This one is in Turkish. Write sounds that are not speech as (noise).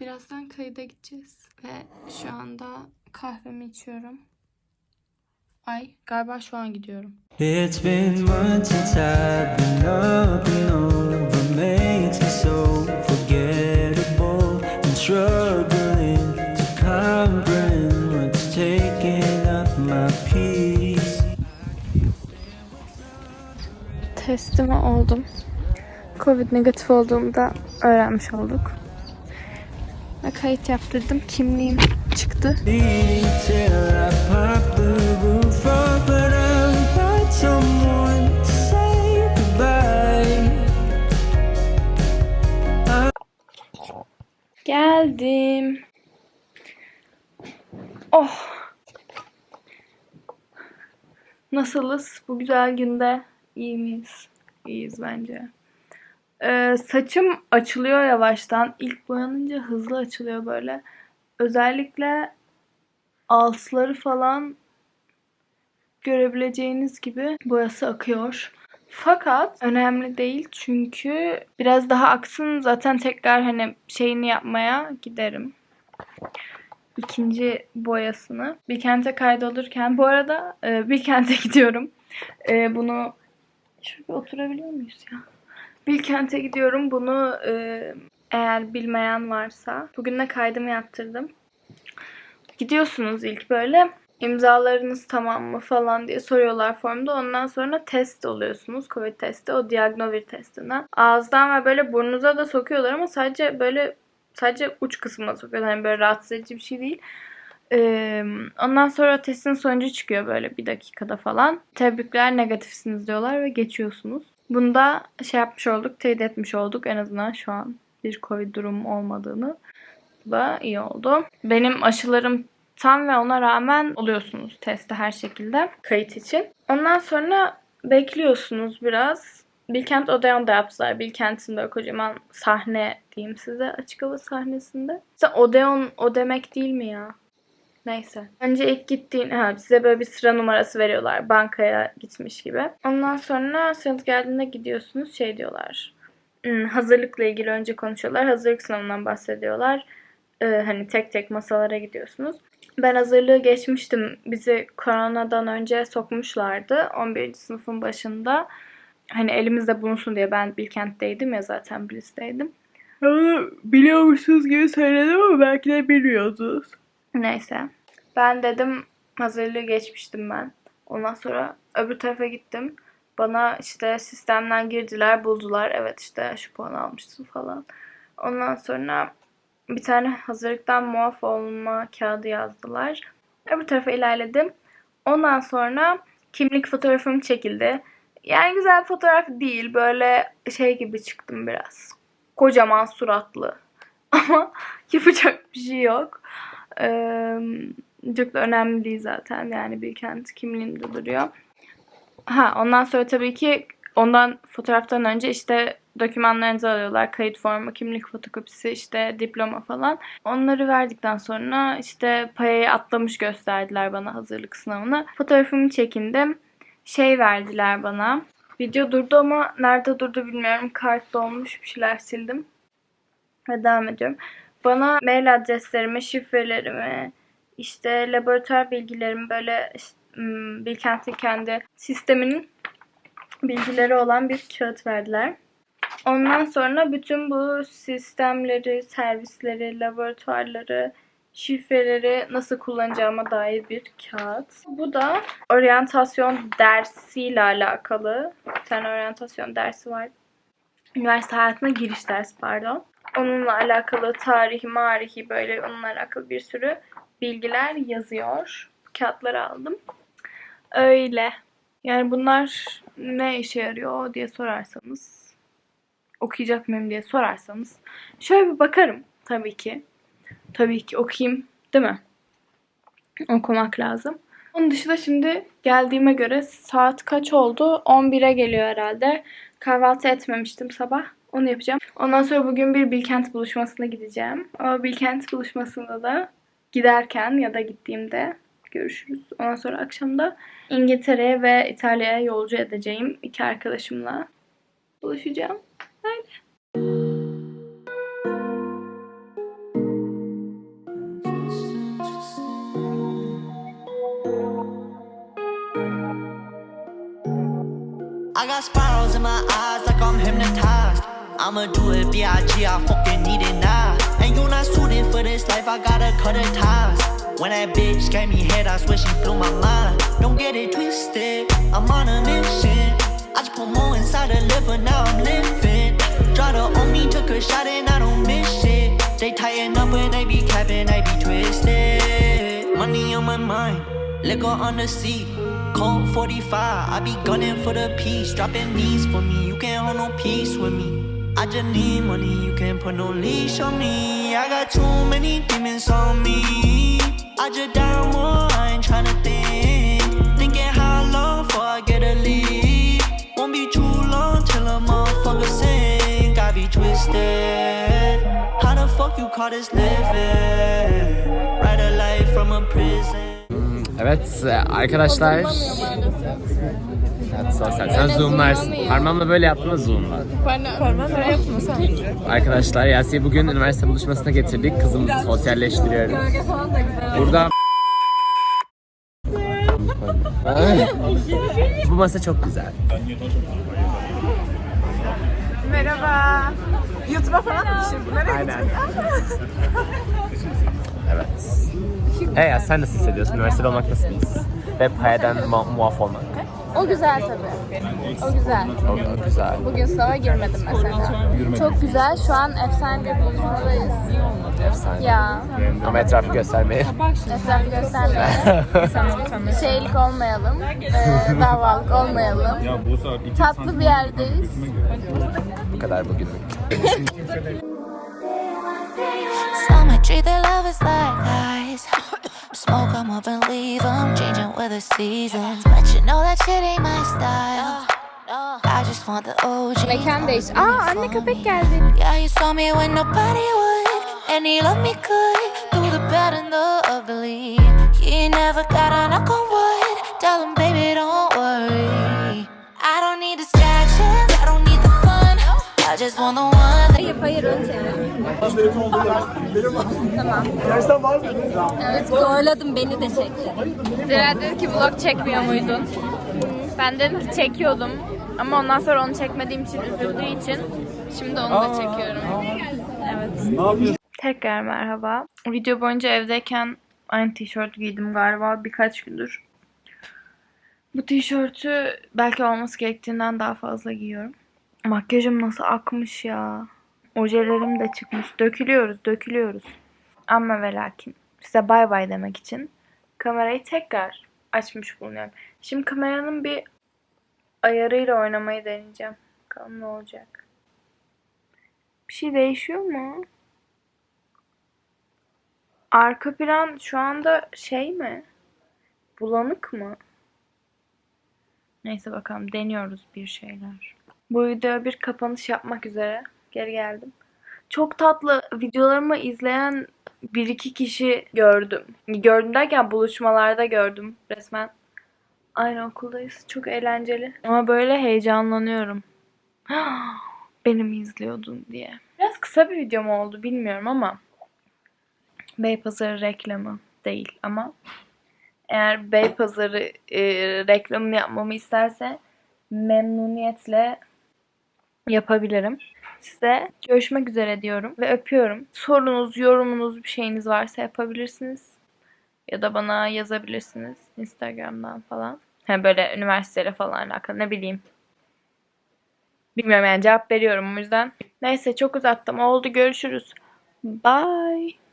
Birazdan kayıda gideceğiz. Ve şu anda kahvemi içiyorum. Ay galiba şu an gidiyorum. It's been months since I've been up and over makes me so forgettable and struggling to comprehend what's taking up my peace. Testime oldum. Covid negatif olduğumda öğrenmiş olduk. Ve kayıt yaptırdım. Kimliğim çıktı. Geldim. Oh. Nasılız bu güzel günde? İyi miyiz? İyiyiz bence. Ee, saçım açılıyor yavaştan. İlk boyanınca hızlı açılıyor böyle. Özellikle altları falan görebileceğiniz gibi boyası akıyor. Fakat önemli değil çünkü biraz daha aksın zaten tekrar hani şeyini yapmaya giderim. İkinci boyasını. Bilkent'e kaydolurken bu arada e, Bilkent'e (laughs) gidiyorum. E, bunu şurada oturabiliyor muyuz ya? Bilkent'e gidiyorum. Bunu e, eğer bilmeyen varsa bugün de kaydımı yaptırdım. Gidiyorsunuz ilk böyle imzalarınız tamam mı falan diye soruyorlar formda. Ondan sonra test oluyorsunuz. Covid testi. O Diagnovir testinden. Ağızdan ve böyle burnunuza da sokuyorlar ama sadece böyle sadece uç kısmına sokuyorlar. Hani böyle rahatsız edici bir şey değil. Ee, ondan sonra testin sonucu çıkıyor böyle bir dakikada falan. Tebrikler negatifsiniz diyorlar ve geçiyorsunuz. Bunda şey yapmış olduk, teyit etmiş olduk en azından şu an bir Covid durumu olmadığını. Bu da iyi oldu. Benim aşılarım tam ve ona rağmen oluyorsunuz testte her şekilde kayıt için. Ondan sonra bekliyorsunuz biraz. Bilkent Odeon'da yaptılar. Bilkent'in böyle kocaman sahne diyeyim size açık hava sahnesinde. Mesela Odeon o demek değil mi ya? Neyse. Önce ilk gittiğin, ha, size böyle bir sıra numarası veriyorlar. Bankaya gitmiş gibi. Ondan sonra sıranız geldiğinde gidiyorsunuz. Şey diyorlar. hmm, hazırlıkla ilgili önce konuşuyorlar. Hazırlık sınavından bahsediyorlar. Ee, hani tek tek masalara gidiyorsunuz. Ben hazırlığı geçmiştim. Bizi koronadan önce sokmuşlardı. 11. sınıfın başında. Hani elimizde bulunsun diye ben Bilkent'teydim ya zaten Bilis'teydim. Biliyormuşsunuz gibi söyledim ama belki de bilmiyordunuz. Neyse. Ben dedim hazırlığı geçmiştim ben. Ondan sonra öbür tarafa gittim. Bana işte sistemden girdiler, buldular. Evet işte şu puan almışsın falan. Ondan sonra bir tane hazırlıktan muaf olma kağıdı yazdılar. Öbür tarafa ilerledim. Ondan sonra kimlik fotoğrafım çekildi. Yani güzel bir fotoğraf değil. Böyle şey gibi çıktım biraz. Kocaman suratlı. (laughs) Ama yapacak bir şey yok. Çok da önemli değil zaten. Yani Bilkent kimliğimde duruyor. Ha ondan sonra tabii ki ondan fotoğraftan önce işte dokümanlarınızı alıyorlar. Kayıt formu, kimlik fotokopisi, işte diploma falan. Onları verdikten sonra işte payayı atlamış gösterdiler bana hazırlık sınavına. Fotoğrafımı çekindim. Şey verdiler bana. Video durdu ama nerede durdu bilmiyorum. Kart dolmuş bir şeyler sildim. Ve devam ediyorum. Bana mail adreslerimi, şifrelerimi, işte laboratuvar bilgilerimi böyle işte, hmm, Bilkent'in kendi sisteminin bilgileri olan bir kağıt verdiler. Ondan sonra bütün bu sistemleri, servisleri, laboratuvarları, şifreleri nasıl kullanacağıma dair bir kağıt. Bu da oryantasyon dersiyle alakalı. Bir tane oryantasyon dersi var. Üniversite hayatına giriş dersi pardon. Onunla alakalı tarihi, marihi böyle onunla alakalı bir sürü bilgiler yazıyor. Kağıtları aldım. Öyle. Yani bunlar ne işe yarıyor diye sorarsanız okuyacak mıyım diye sorarsanız şöyle bir bakarım tabii ki. Tabii ki okuyayım değil mi? Okumak lazım. Onun dışında şimdi geldiğime göre saat kaç oldu? 11'e geliyor herhalde. Kahvaltı etmemiştim sabah. Onu yapacağım. Ondan sonra bugün bir Bilkent buluşmasına gideceğim. O Bilkent buluşmasında da giderken ya da gittiğimde görüşürüz. Ondan sonra akşam da İngiltere'ye ve İtalya'ya yolcu edeceğim iki arkadaşımla buluşacağım. I'ma do it B.I.G. I fucking need it now. And you're not suited for this life, I gotta cut her ties. When that bitch gave me head, I swear she blew my mind. Don't get it twisted, I'm on a mission. I just put more inside the liver, now I'm living. Drive on me, took a shot and I don't miss shit. They tighten up when they be capping, they be twisted. Money on my mind, liquor on the seat. Cold 45, I be gunning for the peace. Dropping knees for me, you can't hold no peace with me. I just need money, you can't put no leash on me. I got too many demons on me. I just down more, I ain't tryna think. Thinking how long before I get a lead. Won't be too long till a motherfucker sink. I be twisted. How the fuck you call this living? Write a life from a prison. Mm, evet e, eh, arkadaşlar. Evet, sosyal. Sen zoomlarsın. Parmağımla böyle yaptığında zoomla. Arkadaşlar Yasin'i bugün üniversite buluşmasına getirdik. Kızımızı sosyalleştiriyoruz. Burada Bu masa çok güzel. Merhaba. YouTube'a falan mı düşürdün? Nereye Aynen. evet. Hey ya sen nasıl hissediyorsun? Üniversitede olmak nasıl bir his? Ve payadan mu- muaf olmak. O güzel tabii. O güzel. O, güzel. Bugün sınava girmedim mesela. Çok güzel. Şu an efsane bir buluşmadayız. Efsane. Ya. Ama etrafı göstermeyi. Etrafı göstermeyelim. (laughs) Şeylik olmayalım. E, davalık olmayalım. Tatlı bir yerdeyiz. Bu kadar bugün. (laughs) Treat their love is like ice. Smoke them up and leave them, changing with the seasons. But you know that shit ain't my style. I just want the OG. Mekan değiş. Aa anne köpek geldi. Yeah, you saw me when nobody would, and he loved me good through the bad and the ugly. He never got a knock on wood. Tell him, baby, don't just the one. Hayır hayır ön çevir. Tamam. Evet zorladım beni de çekti. Zira dedi ki vlog çekmiyor muydun? Ben dedim ki çekiyordum. Ama ondan sonra onu çekmediğim için üzüldüğü için şimdi onu da çekiyorum. Evet. Tekrar merhaba. Video boyunca evdeyken aynı tişört giydim galiba birkaç gündür. Bu tişörtü belki olması gerektiğinden daha fazla giyiyorum. Makyajım nasıl akmış ya. Ojelerim de çıkmış. Dökülüyoruz, dökülüyoruz. Ama ve lakin size bay bay demek için kamerayı tekrar açmış bulunuyorum. Şimdi kameranın bir ayarıyla oynamayı deneyeceğim. Bakalım ne olacak. Bir şey değişiyor mu? Arka plan şu anda şey mi? Bulanık mı? Neyse bakalım deniyoruz bir şeyler. Bu videoya bir kapanış yapmak üzere geri geldim. Çok tatlı videolarımı izleyen bir iki kişi gördüm. Gördüm derken buluşmalarda gördüm resmen. Aynı okuldayız. Çok eğlenceli. Ama böyle heyecanlanıyorum. (gasps) Beni mi izliyordun diye. Biraz kısa bir video mu oldu bilmiyorum ama Beypazarı reklamı değil ama eğer Beypazarı e, reklamını yapmamı isterse memnuniyetle yapabilirim. Size görüşmek üzere diyorum ve öpüyorum. Sorunuz, yorumunuz, bir şeyiniz varsa yapabilirsiniz. Ya da bana yazabilirsiniz Instagram'dan falan. Ha böyle üniversiteyle falan alakalı ne bileyim. Bilmiyorum yani cevap veriyorum o yüzden. Neyse çok uzattım. Oldu görüşürüz. Bye.